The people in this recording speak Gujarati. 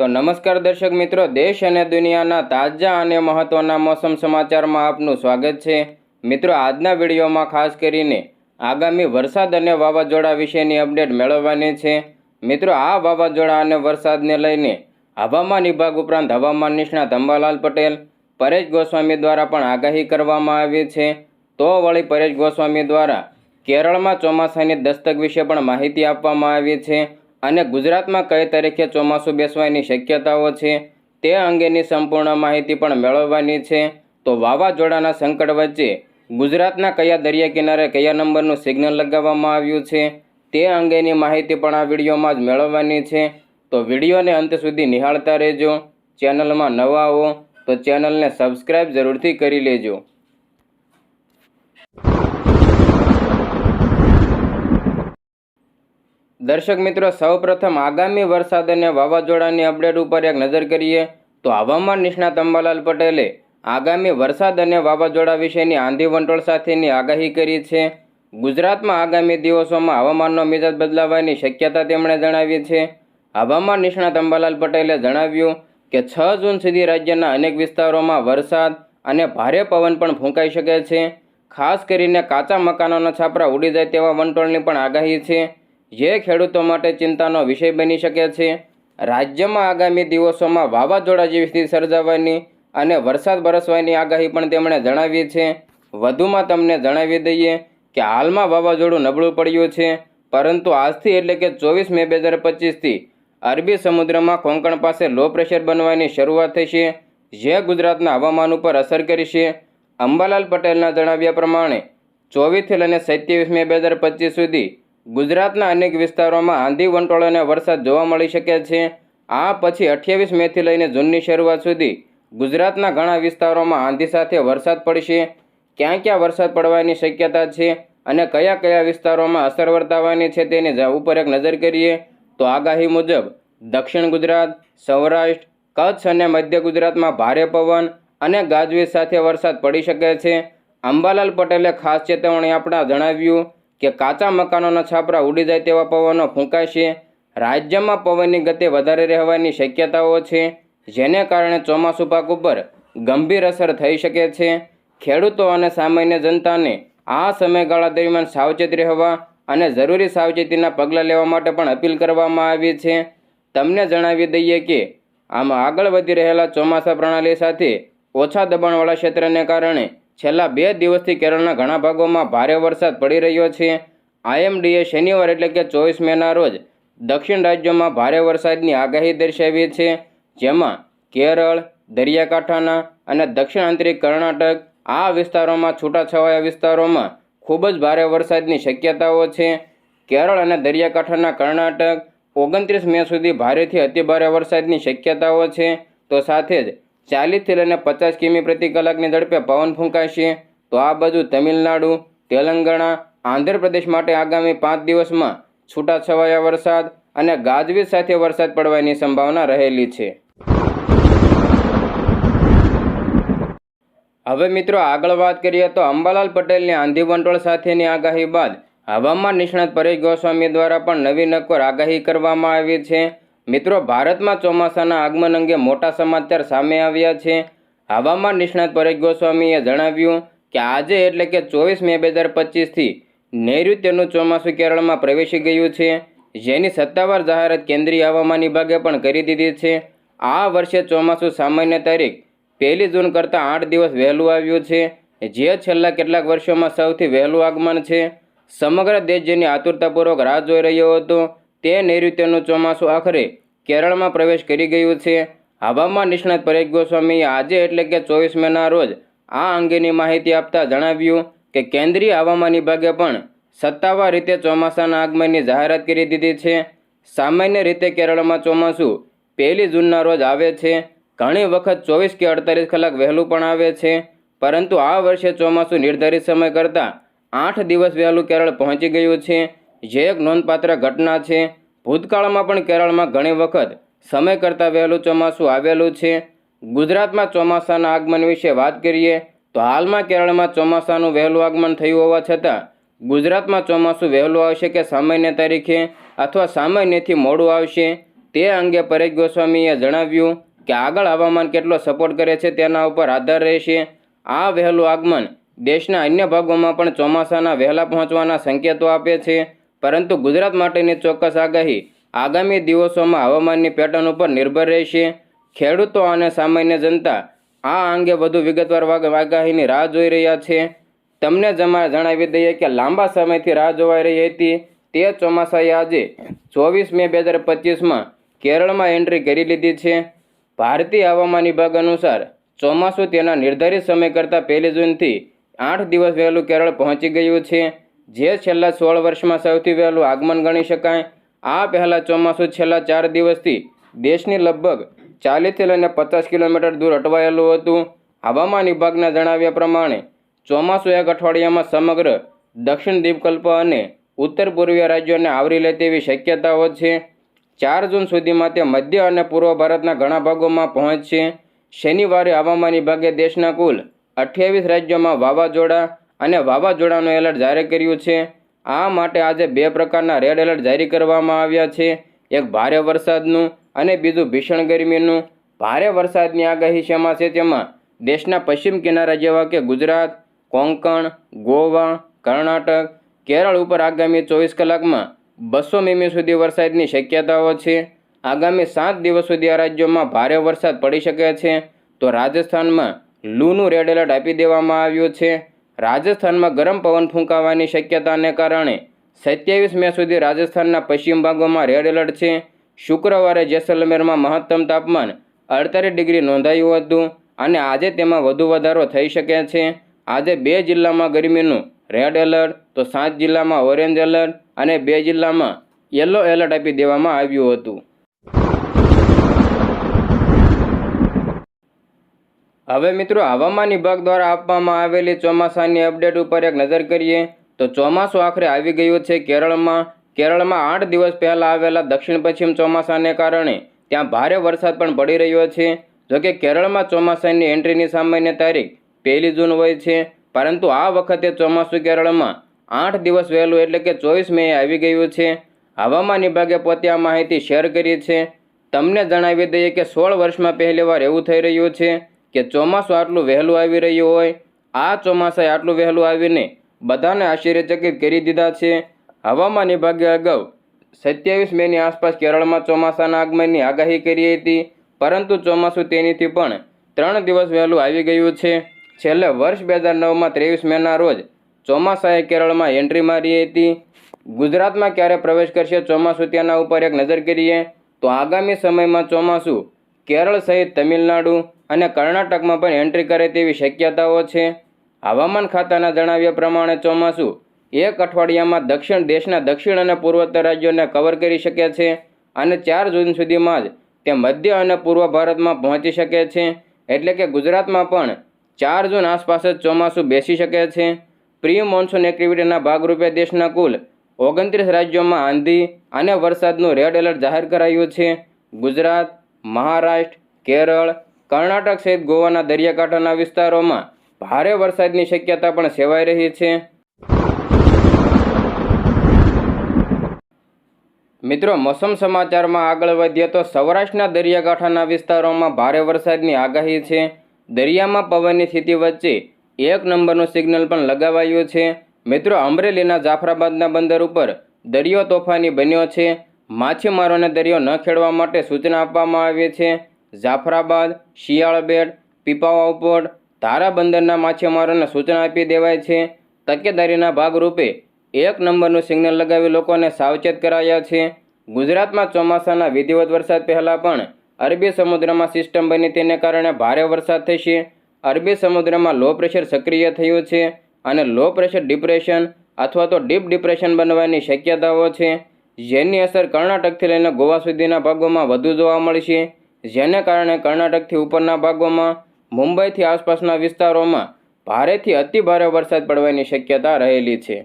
તો નમસ્કાર દર્શક મિત્રો, દેશ અને દુનિયાના તાજા અને મહત્વના મોસમ સમાચારમાં આપનું સ્વાગત છે. મિત્રો, આજના વિડીયોમાં ખાસ કરીને આગામી વરસાદ અને વાવાઝોડા વિશેની અપડેટ મેળવવાની છે. મિત્રો, આ વાવાઝોડા અને વરસાદને લઈને હવામાન વિભાગ ઉપરાંત હવામાન નિષ્ણાત અંબાલાલ પટેલ, પરેશ ગોસ્વામી દ્વારા પણ આગાહી કરવામાં આવી છે. તો વળી પરેશ ગોસ્વામી દ્વારા કેરળમાં ચોમાસાની દસ્તક વિશે પણ માહિતી આપવામાં આવી છે. અને ગુજરાતમાં કઈ તારીખે ચોમાસું બેસવાની શક્યતાઓ છે, તે અંગેની સંપૂર્ણ માહિતી પણ મેળવવાની છે. તો વાવાઝોડાના સંકટ વચ્ચે ગુજરાતના કયા દરિયા કિનારે કયા નંબરનું સિગ્નલ લગાવવામાં આવ્યું છે, તે અંગેની માહિતી પણ આ વિડીયોમાં જ મેળવવાની છે. તો વિડીયોને અંત સુધી નિહાળતા રહેજો. ચેનલમાં નવા હો તો ચેનલને સબસ્ક્રાઈબ જરૂરથી કરી લેજો. દર્શક મિત્રો, સૌપ્રથમ આગામી વરસાદ અને વાવાઝોડાની અપડેટ ઉપર એક નજર કરીએ તો હવામાન નિષ્ણાત અંબાલાલ પટેલે આગામી વરસાદ અને વાવાઝોડા વિશેની આંધી વંટોળ સાથેની આગાહી કરી છે. ગુજરાતમાં આગામી દિવસોમાં હવામાનનો મિજાજ બદલાવાની શક્યતા તેમણે જણાવી છે. હવામાન નિષ્ણાત અંબાલાલ પટેલે જણાવ્યું કે, છ જૂન સુધી રાજ્યના અનેક વિસ્તારોમાં વરસાદ અને ભારે પવન પણ ફૂંકાઈ શકે છે. ખાસ કરીને કાચા મકાનોના છાપરા ઉડી જાય તેવા વંટોળની પણ આગાહી છે. જે ખેડૂતો માટે ચિંતાનો વિષય બની શકે છે. રાજ્યમાં આગામી દિવસોમાં વાવાઝોડા જેવી સ્થિતિ સર્જાવાની અને વરસાદ વરસવાની આગાહી પણ તેમણે જણાવી છે. વધુમાં તમને જણાવી દઈએ કે હાલમાં વાવાઝોડું નબળું પડ્યું છે, પરંતુ આજથી એટલે કે ચોવીસ મે બે હજાર પચીસથી અરબી સમુદ્રમાં કોંકણ પાસે લો પ્રેશર બનવાની શરૂઆત થશે જે ગુજરાતના હવામાન ઉપર અસર કરશે અંબાલાલ પટેલના જણાવ્યા પ્રમાણે ચોવીસથી લઈને સત્યાવીસ મે બે હજાર પચીસ સુધી ગુજરાતના અનેક વિસ્તારોમાં આંધી વંટોળ અને વરસાદ જોવા મળી શકે છે. આ પછી અઠ્યાવીસ મેથી લઈને જૂનની શરૂઆત સુધી ગુજરાતના ઘણા વિસ્તારોમાં આંધી સાથે વરસાદ પડશે. ક્યાં ક્યાં વરસાદ પડવાની શક્યતા છે અને કયા કયા વિસ્તારોમાં અસર વર્તાવાની છે તેની ઉપર એક નજર કરીએ તો આગાહી મુજબ દક્ષિણ ગુજરાત, સૌરાષ્ટ્ર, કચ્છ અને મધ્ય ગુજરાતમાં ભારે પવન અને ગાજવીજ સાથે વરસાદ પડી શકે છે. અંબાલાલ પટેલે ખાસ ચેતવણી આપણા જણાવ્યું કે કાચા મકાનોના છાપરા ઉડી જાય તેવા પવનો ફૂંકાશે રાજ્યમાં પવનની ગતિ વધારે રહેવાની શક્યતાઓ છે, જેને કારણે ચોમાસુ પાક ઉપર ગંભીર અસર થઈ શકે છે. ખેડૂતો અને સામાન્ય જનતાને આ સમયગાળા દરમિયાન સાવચેત રહેવા અને જરૂરી સાવચેતીના પગલાં લેવા માટે પણ અપીલ કરવામાં આવી છે. તમને જણાવી દઈએ કે, આમાં આગળ વધી રહેલા ચોમાસા પ્રણાલી સાથે ઓછા દબાણવાળા ક્ષેત્રને કારણે છેલ્લા બે દિવસથી કેરળના ઘણા ભાગોમાં ભારે વરસાદ પડી રહ્યો છે. આઈએમડીએ શનિવાર એટલે કે ચોવીસ મેના રોજ દક્ષિણ રાજ્યોમાં ભારે વરસાદની આગાહી દર્શાવી છે. જેમાં કેરળ, દરિયાકાંઠાના અને દક્ષિણ આંતરિક કર્ણાટક આ વિસ્તારોમાં છૂટાછવાયા વિસ્તારોમાં ખૂબ જ ભારે વરસાદની શક્યતાઓ છે. કેરળ અને દરિયાકાંઠાના કર્ણાટક ઓગણત્રીસ મે સુધી ભારેથી અતિભારે વરસાદની શક્યતાઓ છે. તો સાથે જ ચાલીસથી લઈને પચાસ કિમી પ્રતિ કલાકની ઝડપે પવન ફૂંકાશે. તો આ બાજુ તમિલનાડુ, તેલંગાણા, આંધ્રપ્રદેશ માટે આગામી પાંચ દિવસમાં છૂટાછવાયા વરસાદ અને ગાજવીજ સાથે વરસાદ પડવાની સંભાવના રહેલી છે. હવે મિત્રો આગળ વાત કરીએ તો અંબાલાલ પટેલની આંધી વંટોળ સાથેની આગાહી બાદ હવામાન નિષ્ણાત પરેશ ગોસ્વામી દ્વારા પણ નવી નક્કોર આગાહી કરવામાં આવી છે. મિત્રો, ભારતમાં ચોમાસાના આગમન અંગે મોટા સમાચાર સામે આવ્યા છે. હવામાન નિષ્ણાત પરેશ ગોસ્વામીએ જણાવ્યું કે આજે એટલે કે ચોવીસ મે બે હજાર પચીસથી નૈઋત્યનું ચોમાસું કેરળમાં પ્રવેશી ગયું છે. જેની સત્તાવાર જાહેરાત કેન્દ્રીય હવામાન વિભાગે પણ કરી દીધી છે. આ વર્ષે ચોમાસું સામાન્ય તારીખ પહેલી જૂન કરતાં આઠ દિવસ વહેલું આવ્યું છે, જે છેલ્લા કેટલાક વર્ષોમાં સૌથી વહેલું આગમન છે. સમગ્ર દેશ જેની આતુરતાપૂર્વક રાહ જોઈ રહ્યો હતો. તે નૈઋત્યનું ચોમાસું આખરે કેરળમાં પ્રવેશ કરી ગયું છે. હવામાન નિષ્ણાત પરેશ ગોસ્વામીએ આજે એટલે કે ચોવીસ મેના રોજ આ અંગેની માહિતી આપતા જણાવ્યું કે કેન્દ્રીય હવામાન વિભાગે પણ સત્તાવાર રીતે ચોમાસાના આગમનની જાહેરાત કરી દીધી છે. સામાન્ય રીતે કેરળમાં ચોમાસું પહેલી જૂનના રોજ આવે છે. ઘણી વખત ચોવીસ કે અડતાલીસ કલાક વહેલું પણ આવે છે. પરંતુ આ વર્ષે ચોમાસું નિર્ધારિત સમય કરતાં આઠ દિવસ વહેલું કેરળ પહોંચી ગયું છે. જે એક નોંધપાત્ર ઘટના છે. ભૂતકાળમાં પણ કેરળમાં ઘણી વખત સમય કરતાં વહેલું ચોમાસું આવેલું છે. ગુજરાતમાં ચોમાસાના આગમન વિશે વાત કરીએ, તો હાલમાં કેરળમાં ચોમાસાનું વહેલું આગમન થયું હોવા છતાં, ગુજરાતમાં ચોમાસું વહેલું આવશે કે સામાન્ય તારીખે અથવા સામાન્યથી મોડું આવશે? તે અંગે પરેશ ગોસ્વામીએ જણાવ્યું કે આગળ હવામાન કેટલો સપોર્ટ કરે છે તેના ઉપર આધાર રહેશે. આ વહેલું આગમન દેશના અન્ય ભાગોમાં પણ ચોમાસાના વહેલા પહોંચવાના સંકેતો આપે છે. પરંતુ ગુજરાત માટેની ચોક્કસ આગાહી આગામી દિવસોમાં હવામાનની પેટર્ન ઉપર નિર્ભર રહેશે. ખેડૂતો અને સામાન્ય જનતા આ અંગે વધુ વિગતવાર વાગ- આગાહીની રાહ જોઈ રહ્યા છે. તમને જમા, જણાવી દઈએ કે લાંબા સમયથી રાહ જોવાઈ રહી હતી. તે ચોમાસાએ આજે ચોવીસ મે બે હજાર પચીસમાં કેરળમાં એન્ટ્રી કરી લીધી છે. ભારતીય હવામાન વિભાગ અનુસાર ચોમાસું તેના નિર્ધારિત સમય કરતાં પહેલી જૂનથી આઠ દિવસ વહેલું કેરળ પહોંચી ગયું છે. જે છેલ્લા સોળ વર્ષમાં સૌથી વહેલું આગમન ગણી શકાય, આ પહેલાં ચોમાસું છેલ્લા ચાર દિવસથી દેશની લગભગ ચાલીસથી લઈને પચાસ કિલોમીટર દૂર અટવાયેલું હતું. હવામાન વિભાગના જણાવ્યા પ્રમાણે, ચોમાસું એક અઠવાડિયામાં સમગ્ર દક્ષિણ દ્વીપકલ્પ અને ઉત્તર પૂર્વીય રાજ્યોને આવરી લે તેવી શક્યતાઓ છે. ચાર જૂન સુધીમાં તે મધ્ય અને પૂર્વ ભારતના ઘણા ભાગોમાં પહોંચશે. શનિવારે હવામાન વિભાગે દેશના કુલ અઠ્યાવીસ રાજ્યોમાં વાવાઝોડા અને વાવાઝોડાનું એલર્ટ જાહેર કર્યું છે. આ માટે આજે બે પ્રકારના રેડ એલર્ટ જારી કરવામાં આવ્યા છે. એક ભારે વરસાદનું અને બીજું ભીષણ ગરમીનું. ભારે વરસાદની આગાહી શેમાં છે તેમાં દેશના પશ્ચિમ કિનારા જેવા કે ગુજરાત, કોંકણ, ગોવા, કર્ણાટક, કેરળ ઉપર આગામી ચોવીસ કલાકમાં બસો મીમી સુધી વરસાદની શક્યતાઓ છે. આગામી સાત દિવસ સુધી આ રાજ્યોમાં ભારે વરસાદ પડી શકે છે. તો રાજસ્થાનમાં લૂનું રેડ એલર્ટ આપી દેવામાં આવ્યું છે. રાજસ્થાનમાં ગરમ પવન ફૂંકાવાની શક્યતાને કારણે સત્યાવીસ મે સુધી રાજસ્થાનના પશ્ચિમ ભાગોમાં રેડ એલર્ટ છે. શુક્રવારે જેસલમેરમાં મહત્તમ તાપમાન અડતાલીસ ડિગ્રી નોંધાયું હતું અને આજે તેમાં વધુ વધારો થઈ શકે છે. આજે બે જિલ્લામાં ગરમીનું રેડ એલર્ટ, તો સાત જિલ્લામાં ઓરેન્જ એલર્ટ અને બે જિલ્લામાં યલો એલર્ટ આપી દેવામાં આવ્યું હતું. હવે મિત્રો, હવામાન વિભાગ દ્વારા આપવામાં આવેલી ચોમાસાની અપડેટ ઉપર એક નજર કરીએ તો ચોમાસું આખરે આવી ગયું છે કેરળમાં. કેરળમાં આઠ દિવસ પહેલાં આવેલા દક્ષિણ પશ્ચિમ ચોમાસાને કારણે ત્યાં ભારે વરસાદ પણ પડી રહ્યો છે. જોકે કેરળમાં ચોમાસાની એન્ટ્રીની સામાન્ય તારીખ પહેલી જૂન હોય છે, પરંતુ આ વખતે ચોમાસું કેરળમાં આઠ દિવસ વહેલું એટલે કે ચોવીસ મે આવી ગયું છે. હવામાન વિભાગે પોતે આ માહિતી શેર કરી છે. તમને જણાવી દઈએ કે સોળ વર્ષમાં પહેલીવાર એવું થઈ રહ્યું છે. કે ચોમાસું આટલું વહેલું આવી રહ્યું હોય, આ ચોમાસાએ આટલું વહેલું આવીને બધાને આશ્ચર્યચકિત કરી દીધા છે. હવામાન વિભાગે અગાઉ સત્યાવીસ મેની આસપાસ કેરળમાં ચોમાસાના આગમનની આગાહી કરી હતી, પરંતુ ચોમાસું તેનીથી પણ ત્રણ દિવસ વહેલું આવી ગયું છે. છેલ્લે વર્ષ બે હજાર નવમાં ત્રેવીસ મેના રોજ ચોમાસાએ કેરળમાં એન્ટ્રી મારી હતી. ગુજરાતમાં ક્યારે પ્રવેશ કરશે ચોમાસું તેના ઉપર એક નજર કરીએ, તો આગામી સમયમાં ચોમાસું કેરળ સહિત તમિલનાડુ અને કર્ણાટકમાં પણ એન્ટ્રી કરે તેવી શક્યતાઓ છે. હવામાન ખાતાના જણાવ્યા પ્રમાણે ચોમાસું એક અઠવાડિયામાં દક્ષિણ દેશના દક્ષિણ અને પૂર્વોત્તર રાજ્યોને કવર કરી શકે છે અને ચાર જૂન સુધીમાં જ તે મધ્ય અને પૂર્વ ભારતમાં પહોંચી શકે છે. એટલે કે ગુજરાતમાં પણ ચાર જૂન આસપાસ જ ચોમાસું બેસી શકે છે. પ્રી મોન્સૂન એક્ટિવિટીના ભાગરૂપે દેશના કુલ ઓગણત્રીસ રાજ્યોમાં આંધી અને વરસાદનું રેડ એલર્ટ જાહેર કરાયું છે. ગુજરાત, મહારાષ્ટ્ર, કેરળ કર્ણાટક સહિત ગોવાના દરિયાકાંઠાના વિસ્તારોમાં ભારે વરસાદની શક્યતા પણ સેવાઈ રહી છે. મિત્રો, મોસમ સમાચારમાં આગળ વધીએ તો સૌરાષ્ટ્રના દરિયાકાંઠાના વિસ્તારોમાં ભારે વરસાદની આગાહી છે. દરિયામાં પવનની સ્થિતિ વચ્ચે એક નંબરનું સિગ્નલ પણ લગાવાયું છે. મિત્રો, અમરેલીના જાફરાબાદના બંદર ઉપર દરિયો તોફાની બન્યો છે. માછીમારોને દરિયો ન ખેડવા માટે સૂચના આપવામાં આવી છે. જાફરાબાદ, શિયાળબેટ પીપાવાવ પોર્ટ ધારા બંદરના માછીમારોને સૂચના આપી દેવાય છે. તકેદારીના ભાગરૂપે એક નંબરનું સિગ્નલ લગાવી લોકોને સાવચેત કરાયા છે. ગુજરાતમાં ચોમાસાના વિધિવત વરસાદ પહેલાં પણ અરબી સમુદ્રમાં સિસ્ટમ બની તેને કારણે ભારે વરસાદ થશે. અરબી સમુદ્રમાં લો પ્રેશર સક્રિય થયું છે અને લો પ્રેશર ડિપ્રેશન અથવા તો ડીપ ડિપ્રેશન બનવાની શક્યતાઓ છે. જેની અસર કર્ણાટકથી લઈને ગોવા સુધીના ભાગોમાં વધુ જોવા મળશે. જેને કારણે કર્ણાટકથી ઉપરના ભાગોમાં, મુંબઈથી આસપાસના વિસ્તારોમાં ભારેથી અતિભારે વરસાદ પડવાની શક્યતા રહેલી છે.